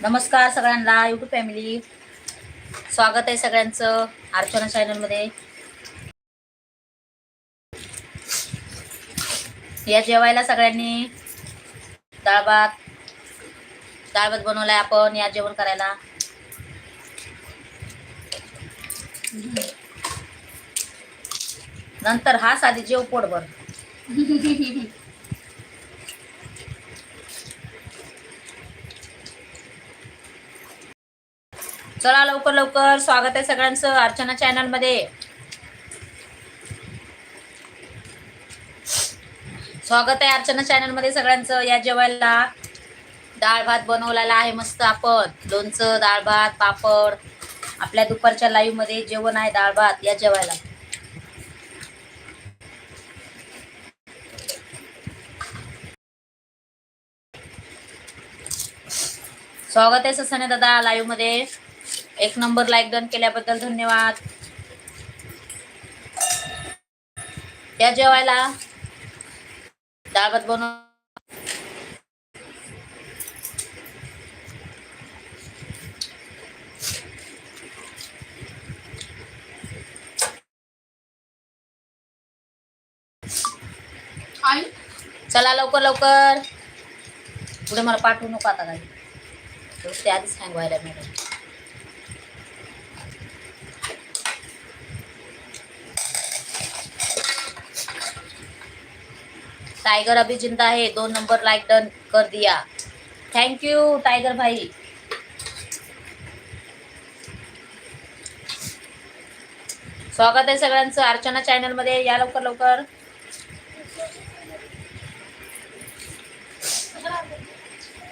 नमस्कार सगळ्यांना YouTube family स्वागत आहे सगळ्यांचं अर्चना चॅनलमध्ये या जेवायला सगळ्यांनी डाळ भात डाळ भात बनवलाय आपण या जेवण करायला. नंतर हा साधी जेव पोटभर. चला लवकर लवकर स्वागत आहे सगळ्यांचं अर्चना चॅनलमध्ये स्वागत आहे अर्चना चॅनलमध्ये सगळ्यांचं. या जेवायला डाळ भात बनवलेला आहे मस्त आपण. लोणचं डाळ भात पापड. आपल्या दुपारच्या लाईव्हमध्ये जेवण आहे डाळ भात. या जेवायला. स्वागत आहे ससाने दादा लाईव्हमध्ये. एक नंबर लाईक डन केल्याबद्दल धन्यवाद. या जेवायला भात बनव. चला लवकर लवकर. पुढे मला पाठवू नको आता काही. ते आधीच हँग व्हायला मॅडम टाइगर अभी जिंदा है दो नंबर लाइक डन कर दिया. थैंक यू टाइगर भाई. स्वागत आहे सगळ्यांचं अर्चना चॅनलमध्ये या लवकर लवकर.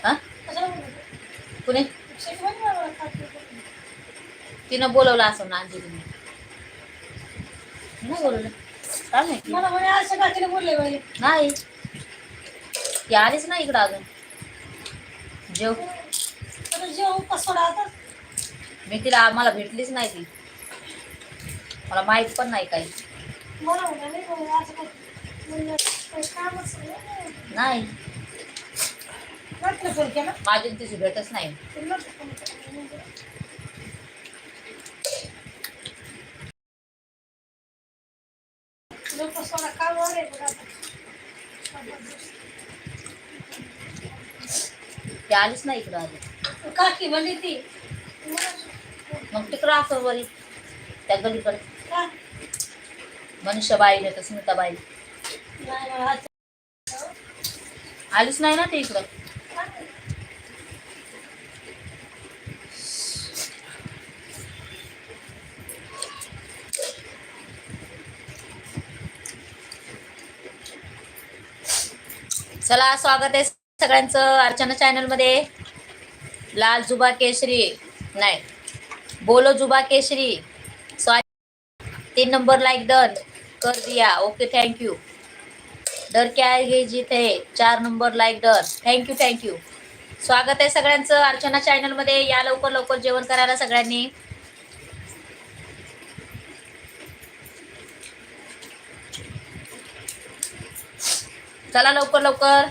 हा? कुणी? तिनं बोलवलं असं ना अंजलीने. नाही बोलवलं. काय माहिती? मला म्हणे आज सकाळचे बोलले बाई नाही. ती आलीच नाही इकडं अजून. जेव. आता जेवण कसोडा आता. मी तिला मला भेटलीच नाही ती. मला माहीत पण नाही काही. मला म्हणे नाही बाई, आज काय म्हणलं, काही कामच नाही. नाही. म्हटलं फोन केला. माझी आणि तिची भेटच नाही. तर म्हटलं फोन केला. तुझं कसोडा कामावर आहे बघ आता. ती आलीच नाही इकडं अजून. काकी म्हणली ती. मग तिकडं असं वरी त्या गलीकडे. का? मनुष्यबाई नाही तर मला आज- आलीच नाही ना ते इकडं. चला स्वागत आहे सगळ्यांचं अर्चना चॅनलमध्ये. लाल जुबा केशरी नाही बोलो जुबा केशरी. सॉरी तीन नंबर लाईक डन कर दिया. ओके थँक्यू यू डर क्या हे ये जीत चार number like done thank you thank you स्वागत आहे सगळ्यांचं अर्चना चॅनलमध्ये. या लवकर लवकर जेवण करायला सगळ्यांनी. चला लवकर लवकर.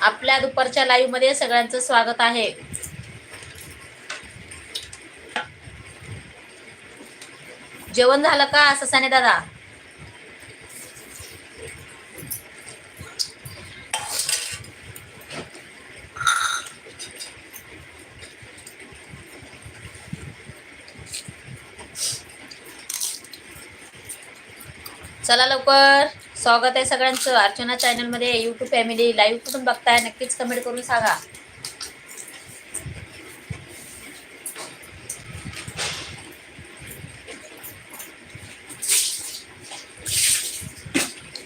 आपल्या दुपारच्या लाईव्हमध्ये सगळ्यांचं स्वागत आहे. जेवण झालं का ससाने दादा? चला लवकर. स्वागत आहे सगळ्यांचं. अर्चना चॅनलमध्ये यूट्यूब फॅमिली लाईव्ह कुठून बघताय? नक्कीच कमेंट करून सांगा.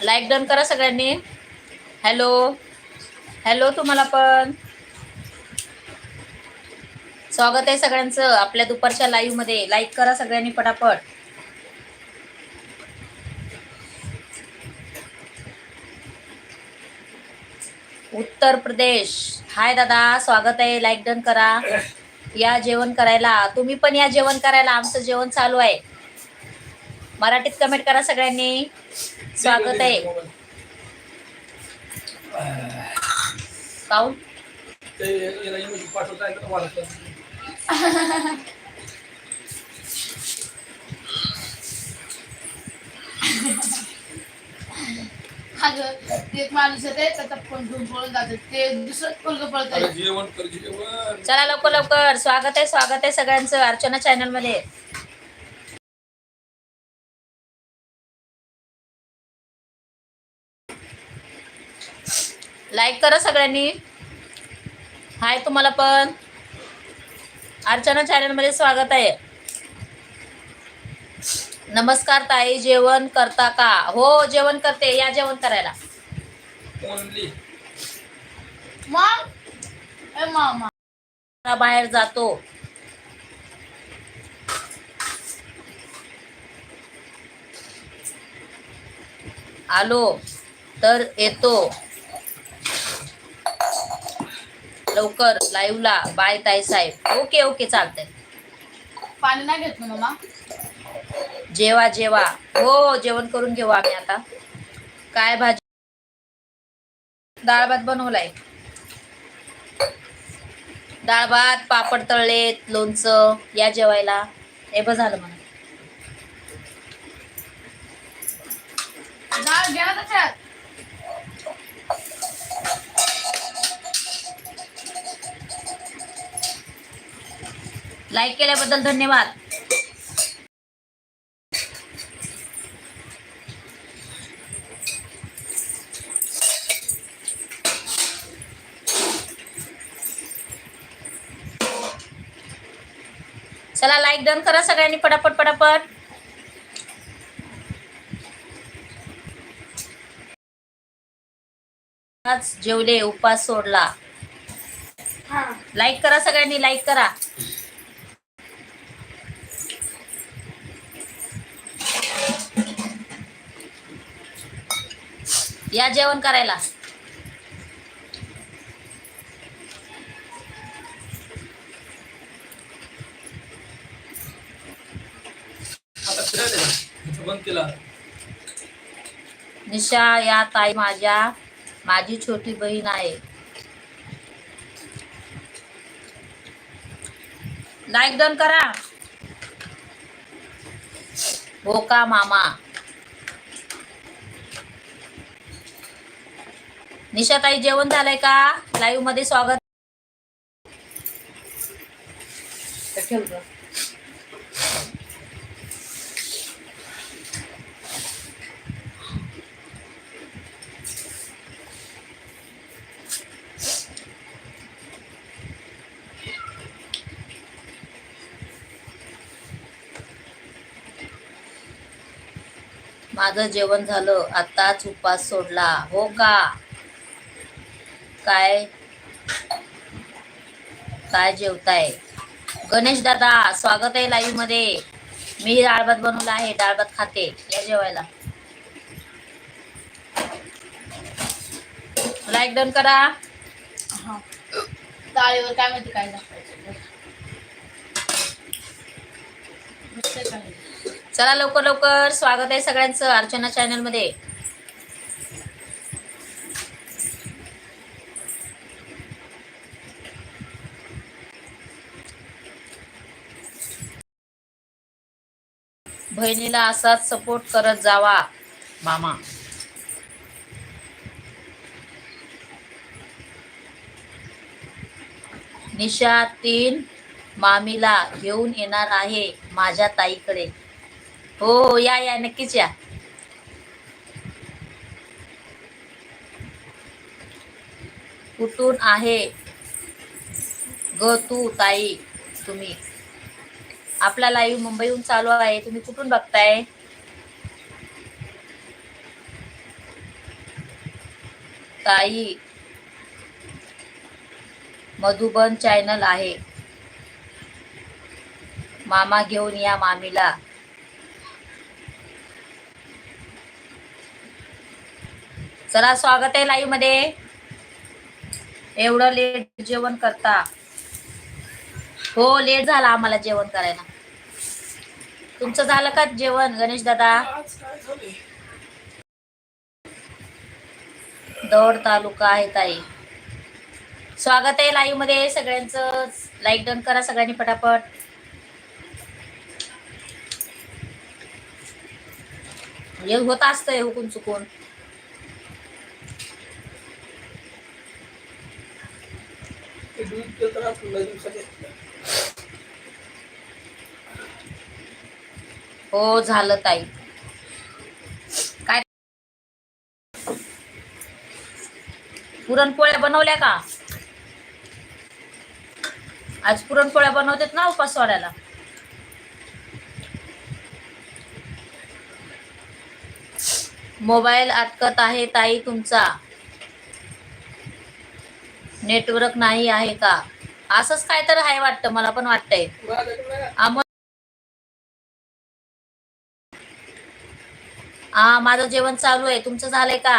लाईक डन करा सगळ्यांनी. हॅलो हॅलो तुम्हाला पण. स्वागत आहे सगळ्यांचं. आपल्या दुपारच्या लाईव्हमध्ये लाईक करा सगळ्यांनी पटापट. उत्तर प्रदेश. हाय दादा स्वागत आहे. लाईक डन करा. या जेवण करायला. तुम्ही पण या जेवण करायला. आमचं जेवण चालू आहे. मराठीत कमेंट करा सगळ्यांनी. स्वागत आहे. काऊन एक माणूस येते त्याचा फोन घेऊन पळून जाते ते दुसरं पोरग पळत अरे जेवण कर जेवण. चला लवकर लवकर. स्वागत आहे स्वागत आहे सगळ्यांचं अर्चना चॅनलमध्ये. लाईक करा सगळ्यांनी. हाय तुम्हाला पण. अर्चना चॅनलमध्ये स्वागत आहे. नमस्कार ताई जेवण करता का? हो जेवण करते. या जेवण करायला. ओनली मग? ए मामा. बाहेर जातो. आलो तर येतो. लवकर लाईव्हला बाय ताई साहेब. ओके ओके चालतंय. पाणी नाही घेत ना मामा जेवा जेवा. हो जेवण करून घेऊ आम्ही आता. काय भाजी? डाळ भात बनवलाय. डाळ भात पापड तळलेत लोणचं या जेवायला. हे बघ झालं म्हणा. लाईक केल्याबद्दल धन्यवाद. चला लाईक डन करा सगळ्यांनी पटापट पटापट. आज जेवले उपास सोडला. हा. लाईक करा सगळ्यांनी लाईक करा. या जेवण करायला. केला? निशा या ताई माझ्या माझी छोटी बहीण आहे. लाईक डन करा. हो का मामा? निशाताई जेवण झालंय का? लाईव्हमध्ये स्वागत. माझं जेवण झालं आताच उपास सोडला. हो का? काय? काय जेवताय? गणेश दादा स्वागत आहे लाईव्हमध्ये. मी डाळ भात बनवला आहे डाळ भात खाते. या जेवायला. लाईक डन करा. डाळीवर काय माहिती काय काय. चला लवकर लवकर स्वागत आहे सगळ्यांचं अर्चना चॅनलमध्ये बहिणीला असाच सपोर्ट करत जावा मामा. निशा तीन मामीला घेऊन येणार आहे माझ्या ताईकडे. हो हो या या नक्कीच या. कुठून आहे? ग तू ताई तुम्ही. आपला लाईव्ह मुंबईहून चालू आहे. तुम्ही कुठून बघताय? ताई मधुबन चॅनल आहे. मामा घेऊन या मामीला. चला स्वागत आहे लाईव्हमध्ये एवढं लेट जेवण करता. हो लेट झाला आम्हाला जेवण करायला. तुमचं झालं का जेवण गणेश दादा? दौड तालुका आहे ताई. स्वागत आहे लाईव्हमध्ये सगळ्यांचं. लाईक डन करा सगळ्यांनी पटापट. होत असतंय हुकून चुकून ते दूध देत राहा दिवसात हो झालं ताई. काय? पुरणपोळ्या बनवल्या का? आज पुरणपोळ्या बनवतात ना उपासवाड्याला. मोबाईल अटकत आहे ताई तुमचा. नेटवर्क नाही आहे का? असंच काय तर आहे वाटतं मला पण वाटतंय. हा माझं जेवण चालू आहे. तुमचं झालंय का?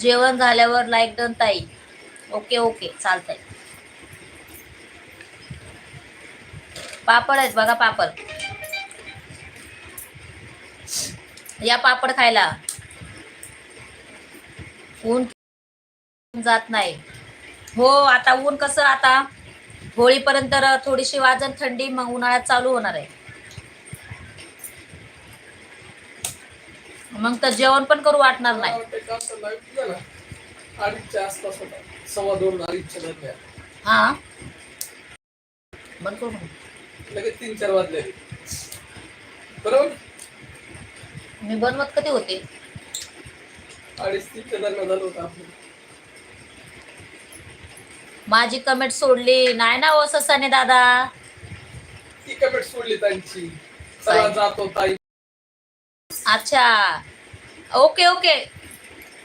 जेवण झाल्यावर लाईक डन ताई. Okay okay. चालतंय. पापड आहेत बघा पापड. या पापड खायला. ऊन जात नाही. हो आता ऊन कसं आता? होळीपर्यंत थोडीशी वाजन थंडी मग उन्हाळ्यात चालू होणार आहे. मग तर जेवण पण करू वाटणार नाही. हा? बंद करू लगेच तीन चार वाजले बरोबर मी बनवत कधी होते? अडीच तीनच्या दरम्यान झालं होतं आपलं. माझी कमेंट सोडली. नाही ना ओ ससाने दादा. ती कमेंट सोडली त्यांची. चला. जातो ताई. अच्छा. ओके ओके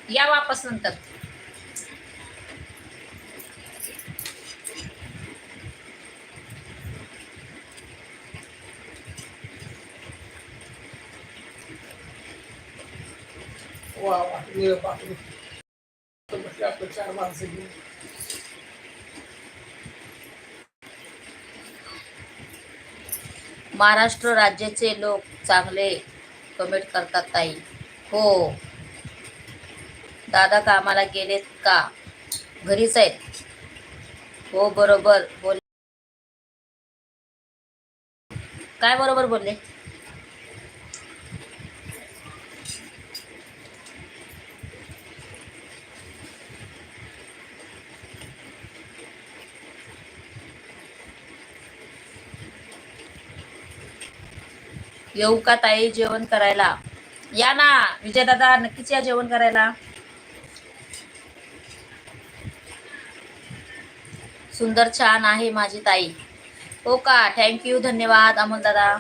या वापस नंतर. वा वा. आपलं चार माणसं घेऊन. महाराष्ट्र राज्याचे लोक चांगले कमेंट करतात ताई. हो. दादा कामाला गेलेत का? घरीच आहेत. हो बरोबर बोल. काय बरोबर बोलले? येऊ का ताई जेवण करायला. या ना विजय दादा नक्कीच या जेवण करायला. सुंदर छान आहे माझी ताई. हो का? थँक्यू धन्यवाद अमोल दादा.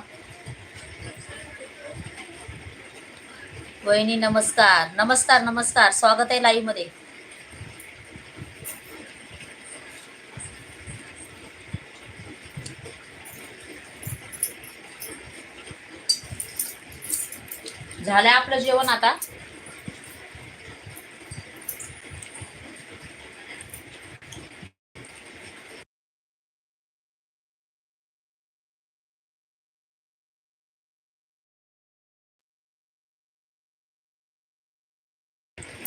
वहिनी नमस्कार. नमस्कार नमस्कार. स्वागत आहे लाईव्हमध्ये झालंय आपलं जेवण आता.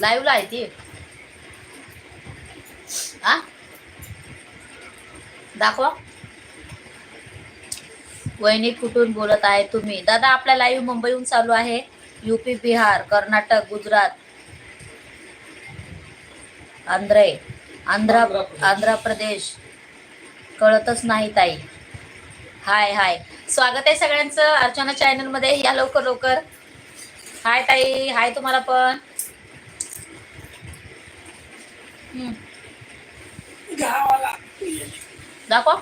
लाईव्हला आहे ती. आ? दाखवा. वहिनी कुठून बोलत आहे तुम्ही? दादा आपला लाईव्ह मुंबईहून चालू आहे. यूपी बिहार कर्नाटक गुजरात आंध्र आंध्र आंध्र प्रदेश. कळतच नाही ताई. हाय हाय. स्वागत आहे सगळ्यांचं अर्चना चॅनलमध्ये या लवकर लवकर. हाय ताई. हाय तुम्हाला पण. दाखवा.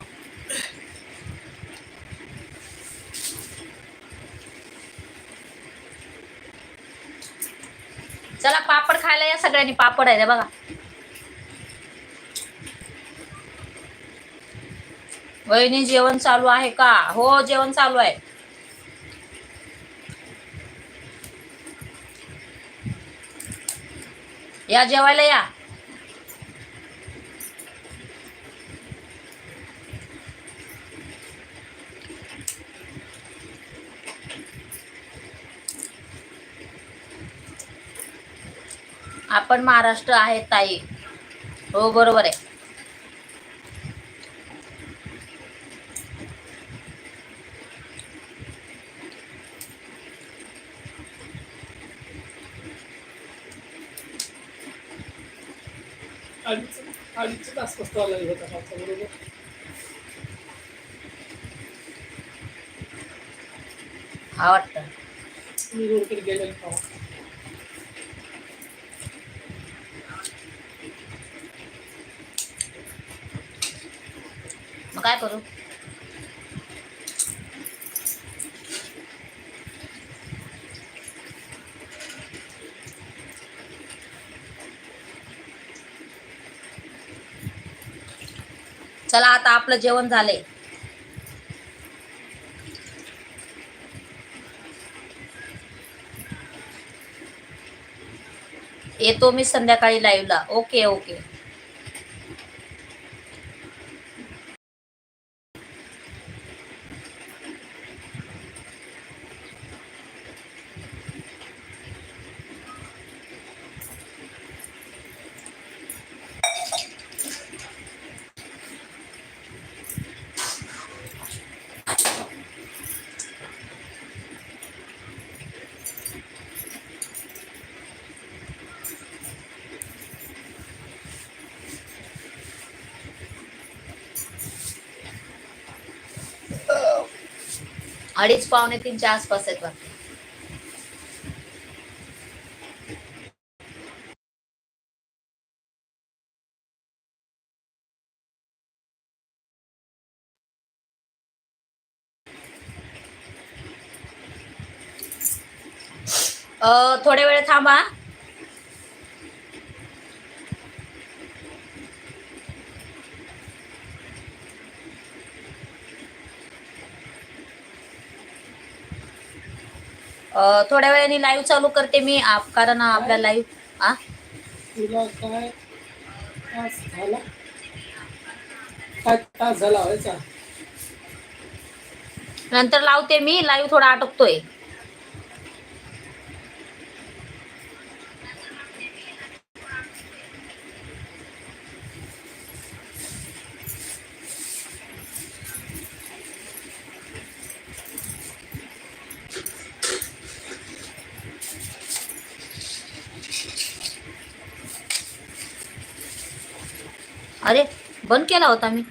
चला पापड खायला या सगळ्यांनी. पापड आहे बघा. वहिनी जेवण चालू आहे का? हो जेवण चालू आहे. या जेवायला या. आपण महाराष्ट्र आहे ताई. हो बरोबर आहे. अडीच आला होता कालचा बरोबर? हा वाटतं. मी रोडकडे गेलेलो तेव्हा. मग काय करू चला आता आपलं जेवण झालंय. येतो मी संध्याकाळी लाईव्हला ओके ओके अडीच पावणे तीनच्या आसपास आहेत वाटतं. अं, थोड्या वेळ थांबा. थोड्या वेळाने लाईव्ह चालू करते मी आप- कारण आपला लाईव्ह आ? तुला काय तास झाला? काय तास झाला व्हायचा? नंतर लावते मी लाईव्ह थोडा अटकतोय. बंद केला होता मी.